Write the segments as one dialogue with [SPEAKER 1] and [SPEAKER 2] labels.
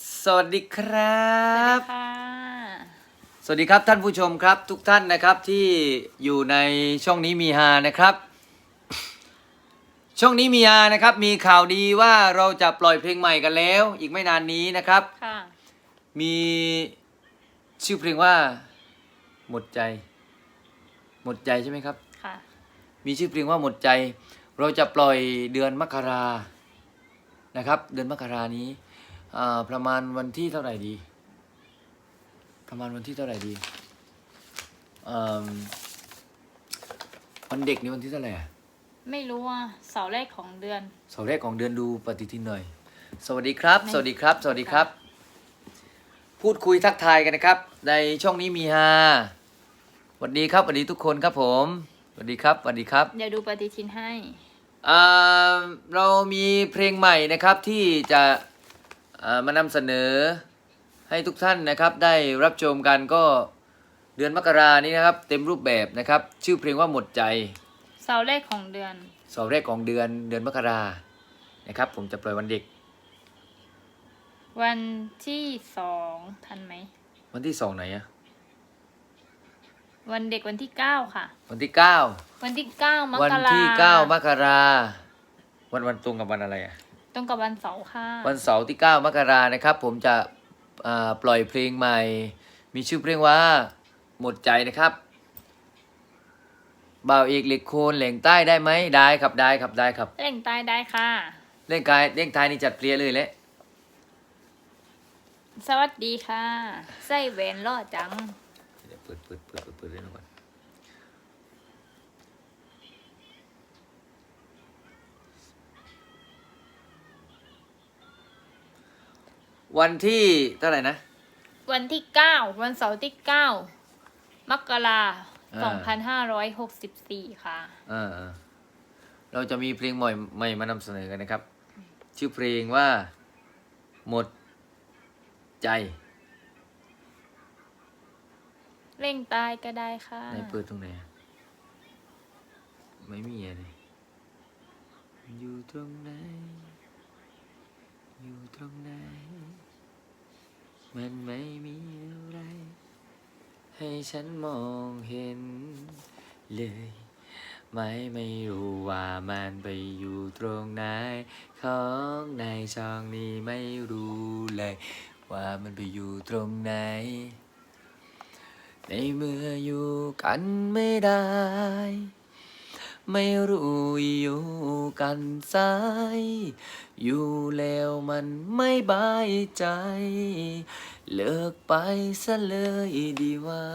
[SPEAKER 1] สวัสดีครั
[SPEAKER 2] สวัส
[SPEAKER 1] บ
[SPEAKER 2] ดีค่ะ
[SPEAKER 1] สวัสดีครับท่านผู้ชมครับ ทุกท่านนะครับที่อยู่ในช่องนี้มีฮานะครับ ช่องนี้มีฮานะครับ มีข่าวดีว่าเราจะปล่อยเพลงใหม่กันแล้ว อีกไม่นานนี้นะครับ
[SPEAKER 2] ค่ะ
[SPEAKER 1] มีชื่อเพลงว่า หมดใจ หมดใจใช่ไหมครับ
[SPEAKER 2] ค่ะ
[SPEAKER 1] มีชื่อเพลงว่าหมดใจ เราจะปล่อยเดือนมกรานะครับ เดือนมกรานี้อ่า ประมาณวันที่เท่าไหร่ดี ประมาณวันที่เท่าไหร่ดีอืมวันเด็กนี่วันที่เท่าไหร่อะ
[SPEAKER 2] ไม่รู้ว่าเสาร์แรกของเดือน
[SPEAKER 1] เสาร์แรกของเดือนดูปฏิทินหน่อย สวัสดีครับ สวัสดีครับ สวัสดีครับ พูดคุยทักทายกันนะครับ ในช่องนี้มีฮาสวัสดีครับสวัสดีทุกคนครับผมสวัสดีครับสวัสดีครับ
[SPEAKER 2] เดี๋ยวดูปฏิทินให้
[SPEAKER 1] อ่าเรามีเพลงใหม่นะครับที่จะอ่า มานำเสนอให้ทุกท่านนะครับได้รับชมกันก็เดือนมกรานี้นะครับ เต็มรูปแบบนะครับ ชื่อเพลงว่าหมดใจ
[SPEAKER 2] เสาร์แรกของเดือน
[SPEAKER 1] เสาร์แรกของเดือนเดือนมกรานะครับ ผมจะปล่อยวันเด็ก
[SPEAKER 2] วันที่สองทันไหม
[SPEAKER 1] วันที่สองไหนอะ
[SPEAKER 2] วันเด็กวันที่เก้าค่ะ
[SPEAKER 1] วันที่เก้า
[SPEAKER 2] วันที่เก้ามก
[SPEAKER 1] วัน
[SPEAKER 2] รา
[SPEAKER 1] ที่เก้ามกราวันวันตรงกับวันอะไรอะ
[SPEAKER 2] ตรงกับวันเสาร์ค่ะ
[SPEAKER 1] วันเสาร์ที่ 9 มกรานะครับ ผมจะอ่าปล่อยเพลงใหม่ มีชื่อเพลงว่าหมดใจนะครับบ่าวเอกเหล็กโคนแหล่งใต้ได้ไหมได้ครับได้ครับได้ครับ
[SPEAKER 2] เล่งใต้ได้ค่ะ
[SPEAKER 1] เล่นกายเล่นไทายนี่จัดเพลียเลยแหละ
[SPEAKER 2] สวัสดีค่ะไส้แหวนล่อจัง
[SPEAKER 1] เดี๋ยวเปิดเปิดเปิดเปิดเปิดเล่นก่อน วันที่เท่าไหร่นะ
[SPEAKER 2] วันที่เก้าวันเสาร์ที่เก้ามกรา
[SPEAKER 1] อ่า
[SPEAKER 2] สองพันห้าร้อยหกสิบสี่ค่ะ
[SPEAKER 1] อ่าๆเราจะมีเพลงใหม่ใหม่มานำเสนอกันนะครับ ชื่อเพลงว่า หมดใจ
[SPEAKER 2] เร่งใต้ก็ได้ค่ะ
[SPEAKER 1] ในเปิดตรงไหนอะไม่มีอะไรอยู่ตรงไหน อยู่ตรงไหน มันไม่มีอะไร ให้ฉันมองเห็นเลย ไม่ไม่รู้ว่ามันไปอยู่ตรงไหน ของในช่องนี้ไม่รู้เลย ว่ามันไปอยู่ตรงไหน ในเมื่ออยู่กันไม่ได้ ไม่รู้อยู่กันสายอยู่แล้วมันไม่บายใจ เลิกไปซะเลยดีว่า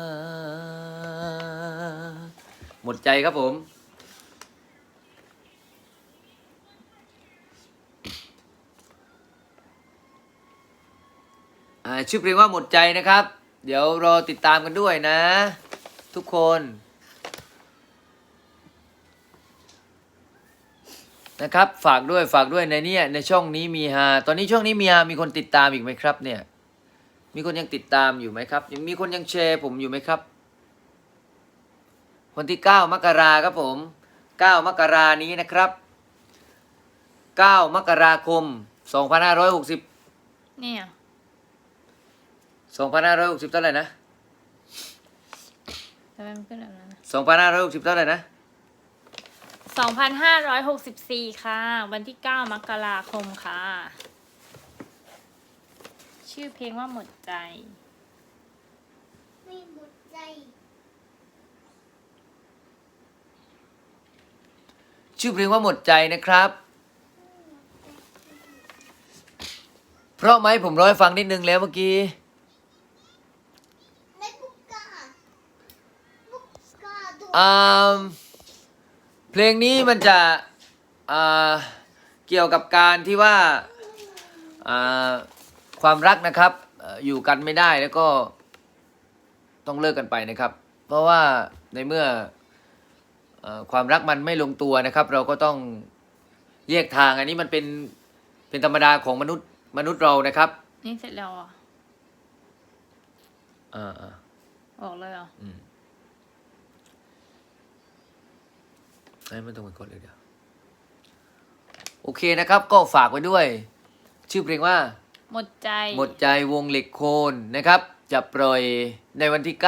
[SPEAKER 1] หมดใจครับผม ชื่อเพลงว่าหมดใจนะครับ เดี๋ยวรอติดตามกันด้วยนะ ทุกคน นะครับฝากด้วยฝากด้วยในเนี้ในช่องนี้มีฮาตอนนี้ช่องนี้มีฮามีคนติดตามอีกไหมครับ เนี่ย มีคนยังติดตามอยู่ไหมครับยังมีคนยังแชร์ผมอยู่ไหมครับวันที่ 9 มกราครับผม 9 มกรานี้นะครับ 9 มกราคม 2560
[SPEAKER 2] เนี่ย
[SPEAKER 1] 2560 เท่าไหร่นะ
[SPEAKER 2] ทำไมมันขึ้นแบบนั้นนะ
[SPEAKER 1] 2560 เท่าไหร่นะ
[SPEAKER 2] 2,564 ค่ะ วันที่ 9 มกราคมค่ะ ชื่อเพลงว่าหมดใจ
[SPEAKER 3] ไม่หมดใจ
[SPEAKER 1] ชื่อเพลงว่าหมดใจนะครับ เพราะไหมผมร้อยฟังนิดนึงแล้วเมื่อกี้
[SPEAKER 3] ในบุกกาบุกกาตัว
[SPEAKER 1] อ่า เพลงนี้มันจะอ่าเกี่ยวกับการที่ว่าอ่าความรักนะครับเอ่ออยู่กันไม่ได้แล้วก็ต้องเลิกกันไปนะครับ เพราะว่าในเมื่อเอ่อความรักมันไม่ลงตัวนะครับ เราก็ต้องแยกทางอันนี้มันเป็นเป็นธรรมดาของมนุษย์มนุษย์เรานะครับ
[SPEAKER 2] นี่เสร็จแล้วเหรอะ
[SPEAKER 1] อ่าอ่า
[SPEAKER 2] ออกเลยเหรอะ
[SPEAKER 1] อืม ไอ้ไม่ต้องไปกดเลยเดี๋ยวโอเคนะครับ ก็ฝากไว้ด้วย ชื่อเพลงว่า
[SPEAKER 2] หมดใจ
[SPEAKER 1] หมดใจวงเหล็กโคนนะครับ จะปล่อยในวันที่9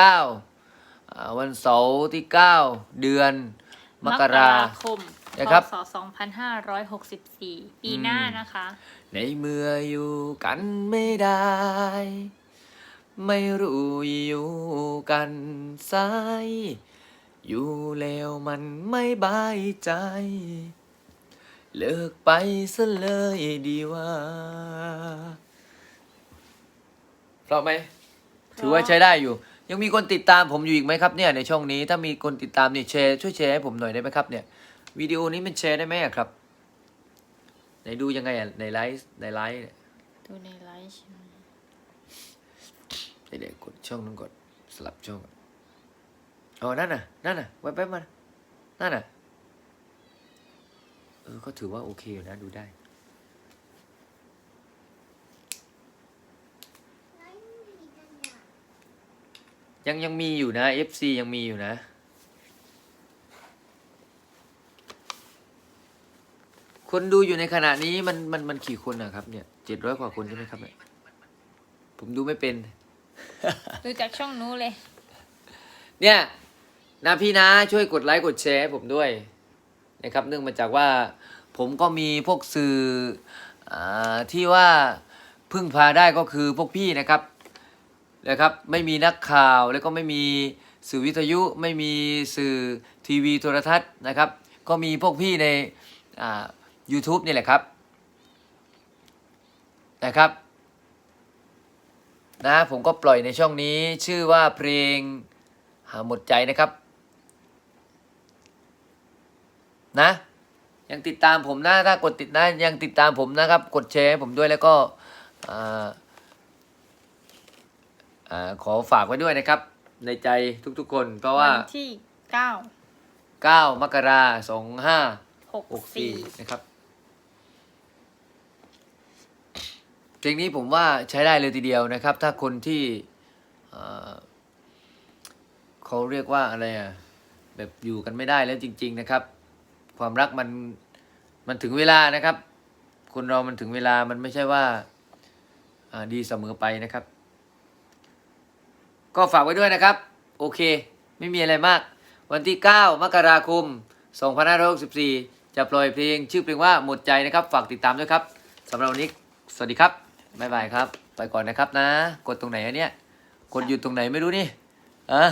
[SPEAKER 1] อ่าวันเสาร์ที่9เดือนมกรา
[SPEAKER 2] คม
[SPEAKER 1] นะครับ
[SPEAKER 2] พศ2564 ปีหน้านะคะ
[SPEAKER 1] ในเมื่ออยู่กันไม่ได้ ไม่รู้อยู่กันสาย อยู่แล้วมันไม่บายใจ เลิกไปซะเลยดีว่าเพราะไหม ถือว่าใช้ได้อยู่ ยังมีคนติดตามผมอยู่อีกไหมครับเนี่ยในช่องนี้ ถ้ามีคนติดตามนี่แชร์ช่วยแชร์ให้ผมหน่อยได้ไหมครับเนี่ยวิดีโอนี้มันแชร์ได้ไหมอะครับไหนดูยังไงอะในไลฟ์ในไลฟ์เนี่ย
[SPEAKER 2] ดูในไลฟ์ใช่ไหม
[SPEAKER 1] เดี๋ยวๆกดช่องนึงกดสลับช่องก่ อนอ๋อ นั่นน่ะ นั่นน่ะแวบๆมานั่นน่ะ เออ ก็ถือว่าโอเคอยู่นะ ดูได้
[SPEAKER 3] ไหนมีกันอะ
[SPEAKER 1] ยังยังมีอยู่นะ FC ยังมีอยู่นะ คนดูอยู่ในขณะนี้มันมันมันกี่คนนะครับ เนี่ยเจ็ดร้อยกว่าคนใช่ไหมครับเนี่ยผมดูไม่เป็น
[SPEAKER 2] ดูจากช่องนู้นเลย
[SPEAKER 1] เนี่ย นะพี่นะช่วยกดไลค์กดแชร์ผมด้วยนะครับ เนื่องมาจากว่าผมก็มีพวกสื่ออที่ว่าพึ่งพาได้ก็คือพวกพี่นะครับนะครับ ไม่มีนักข่าวแล้วก็ไม่มีสื่อวิทยุไม่มีสื่อทีวีโทรทัศน์นะครับ ก็มีพวกพี่ในอ่า YouTube นี่แหละครับนะครับนะผมก็ปล่อยในช่องนี้ชื่อว่าเพลงหาหมดใจนะครับ นะ ยังติดตามผมนะถ้ากดติดนะยังติดตามผมนะครับ กดแชร์ให้ผมด้วยแล้วก็อ่าอ่าขอฝากไว้ด้วยนะครับ ในใจทุกๆคน เพราะว่า
[SPEAKER 2] วันที่9
[SPEAKER 1] 9มกราสองห้าหกสี่
[SPEAKER 2] 64
[SPEAKER 1] นะครับเพลงนี้ผมว่าใช้ได้เลยทีเดียวนะครับ ถ้าคนที่เอ่อเขาเรียกว่าอะไรอะแบบอยู่กันไม่ได้แล้วจริง ๆ นะครับ ความรักมันมันถึงเวลานะครับ คนเรามันถึงเวลามันไม่ใช่ว่าดีเสมอไปนะครับ ก็ฝากไว้ด้วยนะครับ โอเค ไม่มีอะไรมาก วันที่ 9 มกราคม 2564 จะปล่อยเพลงชื่อเพลงว่าหมดใจนะครับ ฝากติดตามด้วยครับสำหรับวันนี้ สวัสดีครับบ๊ายบายครับ ไปก่อนนะครับนะ กดตรงไหนอะเนี่ยกดอยู่ตรงไหนไม่รู้นี่อะ